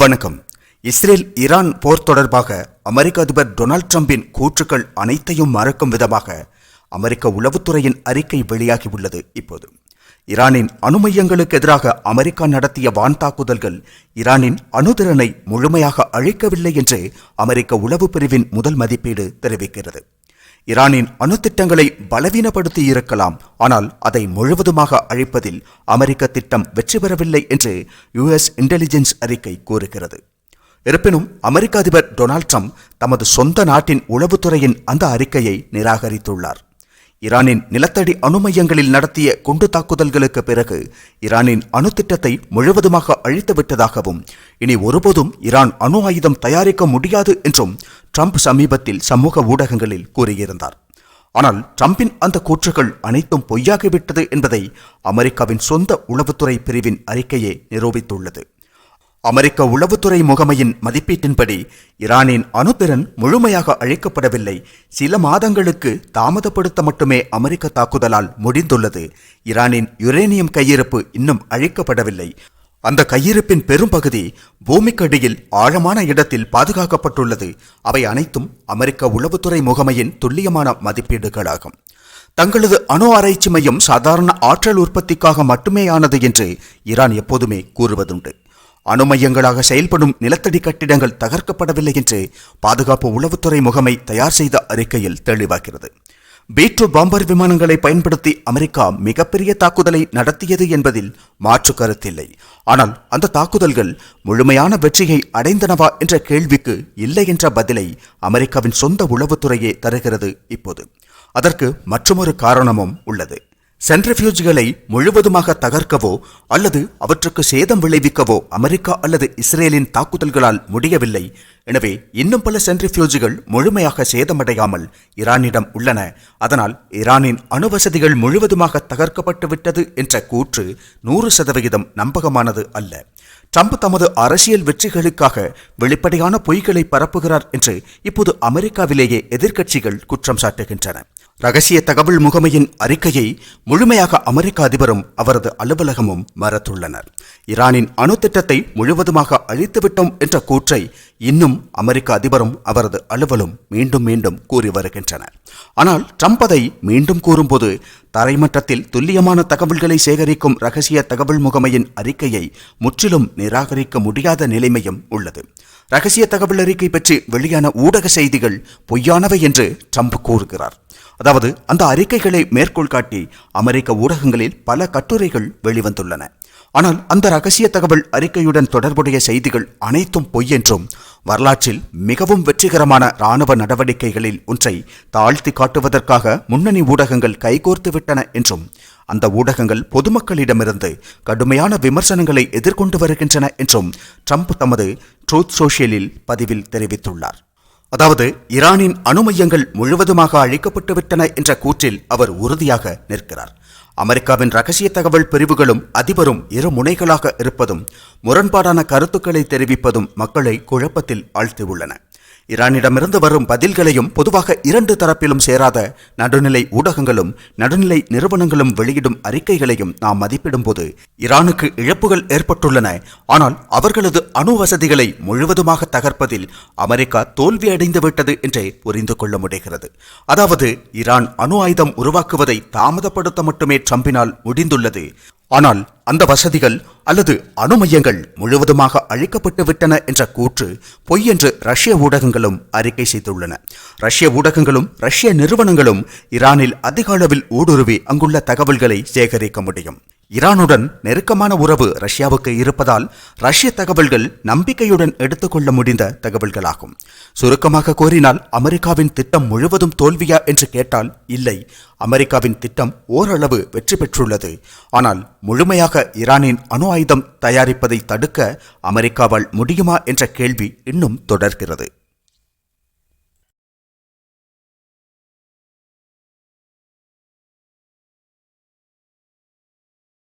வணக்கம். Israel Iran போர் தொடர்பாக அமெரிக்க அதிபர் டொனால்ட் ட்ரம்பின் கூற்றுக்கள் அனைத்தையும் மறக்கும் விதமாக அமெரிக்க உளவுத்துறையின் அறிக்கை வெளியாகியுள்ளது இப்போது. ஈரானின் அணுமையங்களுக்கு எதிராக அமெரிக்கா நடத்திய வான் தாக்குதல்கள் ஈரானின் அணுதிறனை முழுமையாக அழிக்கவில்லை என்று அமெரிக்க உளவு பிரிவின் முதல் மதிப்பீடு தெரிவிக்கிறது. ஈரானின் அணு திட்டங்களை பலவீனப்படுத்தி இருக்கலாம். ஆனால் அதை முழுவதுமாக அழிப்பதில் அமெரிக்க திட்டம் வெற்றி பெறவில்லை என்று யுஎஸ் இன்டெலிஜென்ஸ் அறிக்கை கூறுகிறது. இருப்பினும் அமெரிக்க அதிபர் டொனால்ட் ட்ரம்ப் தமது சொந்த நாட்டின் உளவுத்துறையின் அந்த அறிக்கையை நிராகரித்துள்ளார். ஈரானின் நிலத்தடி அணு மையங்களில் நடத்திய குண்டு தாக்குதல்களுக்கு பிறகு ஈரானின் அணு திட்டத்தை முழுவதுமாக அழித்துவிட்டதாகவும் இனி ஒருபோதும் ஈரான் அணு ஆயுதம் தயாரிக்க முடியாது என்றும் ட்ரம்ப் சமீபத்தில் சமூக ஊடகங்களில் கூறியிருந்தார். ஆனால் ட்ரம்பின் அந்த கூற்றுகள் அனைத்தும் பொய்யாகிவிட்டது என்பதை அமெரிக்காவின் சொந்த உளவுத்துறை பிரிவின் அறிக்கையே நிரூபித்துள்ளது. அமெரிக்க உளவுத்துறை முகமையின் மதிப்பீட்டின்படி ஈரானின் அணுத்திறன் முழுமையாக அழிக்கப்படவில்லை. சில மாதங்களுக்கு தாமதப்படுத்த மட்டுமே அமெரிக்க தாக்குதலால் முடிந்துள்ளது. ஈரானின் யுரேனியம் கையிருப்பு இன்னும் அழிக்கப்படவில்லை. அந்த கையிருப்பின் பெரும்பகுதி பூமிக்கடியில் ஆழமான இடத்தில் பாதுகாக்கப்பட்டுள்ளது. அவை அனைத்தும் அமெரிக்க உளவுத்துறை முகமையின் துல்லியமான மதிப்பீடுகளாகும். தங்களது அணு ஆராய்ச்சி மையம் சாதாரண ஆற்றல் உற்பத்திக்காக மட்டுமேயானது என்று ஈரான் எப்போதுமே கூறுவதுண்டு. அணுமையங்களாக செயல்படும் நிலத்தடி கட்டிடங்கள் தகர்க்கப்படவில்லை என்று பாதுகாப்பு உளவுத்துறை முகமை தயார் செய்த அறிக்கையில் தெளிவாகிறது. பீட்ரு பாம்பர் விமானங்களை பயன்படுத்தி அமெரிக்கா மிகப்பெரிய தாக்குதலை நடத்தியது என்பதில் மாற்று கருத்தில்லை. ஆனால் அந்த தாக்குதல்கள் முழுமையான வெற்றியை அடைந்தனவா என்ற கேள்விக்கு இல்லை என்ற பதிலை அமெரிக்காவின் சொந்த உளவுத்துறையே தருகிறது இப்போது. அதற்கு மற்றொரு காரணமும் உள்ளது. சென்ட்ரிஃபியூஜ்களை முழுவதுமாக தகர்க்கவோ அல்லது அவற்றுக்கு சேதம் விளைவிக்கவோ அமெரிக்கா அல்லது இஸ்ரேலின் தாக்குதல்களால் முடியவில்லை. எனவே இன்னும் பல சென்ட்ரிஃபியூஜ்கள் முழுமையாக சேதமடையாமல் ஈரானிடம் உள்ளன. அதனால் ஈரானின் அணுவசதிகள் முழுவதுமாக தகர்க்கப்பட்டு விட்டது என்ற கூற்று நூறு சதவிகிதம் நம்பகமானது அல்ல. ட்ரம்ப் தமது அரசியல் வெற்றிகளுக்காக வெளிப்படையான பொய்களை பரப்புகிறார் என்று இப்போது அமெரிக்காவிலேயே எதிர்க்கட்சிகள் குற்றம் சாட்டுகின்றன. ரகசிய தகவல் முகமையின் அறிக்கையை முழுமையாக அமெரிக்க அதிபரும் அவரது அலுவலகமும் மறத்துள்ளனர். ஈரானின் அணு திட்டத்தை முழுவதுமாக அழித்துவிட்டோம் என்ற கூற்றை இன்னும் அமெரிக்க அதிபரும் அவரது அலுவலும் மீண்டும் மீண்டும் கூறி வருகின்றனர். ஆனால் ட்ரம்ப் அதை மீண்டும் கூறும்போது தரைமட்டத்தில் துல்லியமான தகவல்களை சேகரிக்கும் ரகசிய தகவல் முகமையின் அறிக்கையை முற்றிலும் நிராகரிக்க முடியாத நிலைமையும் உள்ளது. ரகசிய தகவல் அறிக்கை பற்றி வெளியான ஊடக செய்திகள் பொய்யானவை என்று ட்ரம்ப் கூறுகிறார். அதாவது அந்த அறிக்கைகளை மேற்கோள் காட்டி அமெரிக்க ஊடகங்களில் பல கட்டுரைகள் வெளிவந்துள்ளன. ஆனால் அந்த ரகசிய தகவல் அறிக்கையுடன் தொடர்புடைய செய்திகள் அனைத்தும் பொய் என்றும் வரலாற்றில் மிகவும் வெற்றிகரமான இராணுவ நடவடிக்கைகளில் ஒன்றை தாழ்த்தி காட்டுவதற்காக முன்னணி ஊடகங்கள் கைகோர்த்து விட்டன என்றும் அந்த ஊடகங்கள் பொதுமக்களிடமிருந்து கடுமையான விமர்சனங்களை எதிர்கொண்டு வருகின்றன என்றும் ட்ரம்ப் தமது ட்ரூத் சோஷியலில் பதிவில் தெரிவித்துள்ளார். அதாவது ஈரானின் அணுமையங்கள் முழுவதுமாக அழிக்கப்பட்டுவிட்டன என்ற கூற்றில் அவர் உறுதியாக நிற்கிறார். அமெரிக்காவின் ரகசிய தகவல் பிரிவுகளும் அதிபரும் இரு முனைகளாக இருப்பதும் முரண்பாடான கருத்துக்களை தெரிவிப்பதும் மக்களை குழப்பத்தில் ஆழ்த்தியுள்ளன. ஈரானிடமிருந்து வரும் பதில்களையும் பொதுவாக இரண்டு தரப்பிலும் சேராத நடுநிலை ஊடகங்களும் நடுநிலை நிறுவனங்களும் வெளியிடும் அறிக்கைகளையும் நாம் மதிப்பிடும்போது ஈரானுக்கு இழப்புகள் ஏற்பட்டுள்ளன. ஆனால் அவர்களது அணு வசதிகளை முழுவதுமாக தகர்ப்பதில் அமெரிக்கா தோல்வி விட்டது என்றே புரிந்து கொள்ள முடிகிறது. அதாவது ஈரான் அணு ஆயுதம் உருவாக்குவதை தாமதப்படுத்த மட்டுமே ட்ரம்பினால் முடிந்துள்ளது. ஆனால் அந்த வசதிகள் அல்லது அணு மையங்கள் முழுவதுமாக அழிக்கப்பட்டு விட்டன என்ற கூற்று பொய் என்று ரஷ்ய ஊடகங்களும் அறிக்கை செய்துள்ளன. ரஷ்ய ஊடகங்களும் ரஷ்ய நிறுவனங்களும் ஈரானில் அதிக அளவில் ஊடுருவி அங்குள்ள தகவல்களை சேகரிக்க முடியும். ஈரானுடன் நெருக்கமான உறவு ரஷ்யாவுக்கு இருப்பதால் ரஷ்ய தகவல்கள் நம்பிக்கையுடன் எடுத்துக்கொள்ள முடிந்த தகவல்களாகும். சுருக்கமாக கூறினால் அமெரிக்காவின் திட்டம் முழுவதும் தோல்வியா என்று கேட்டால் இல்லை. அமெரிக்காவின் திட்டம் ஓரளவு வெற்றி பெற்றுள்ளது. ஆனால் முழுமையாக ஈரானின் அணு ஆயுதம் தயாரிப்பதை தடுக்க அமெரிக்காவால் முடியுமா என்ற கேள்வி இன்னும் தொடர்கிறது.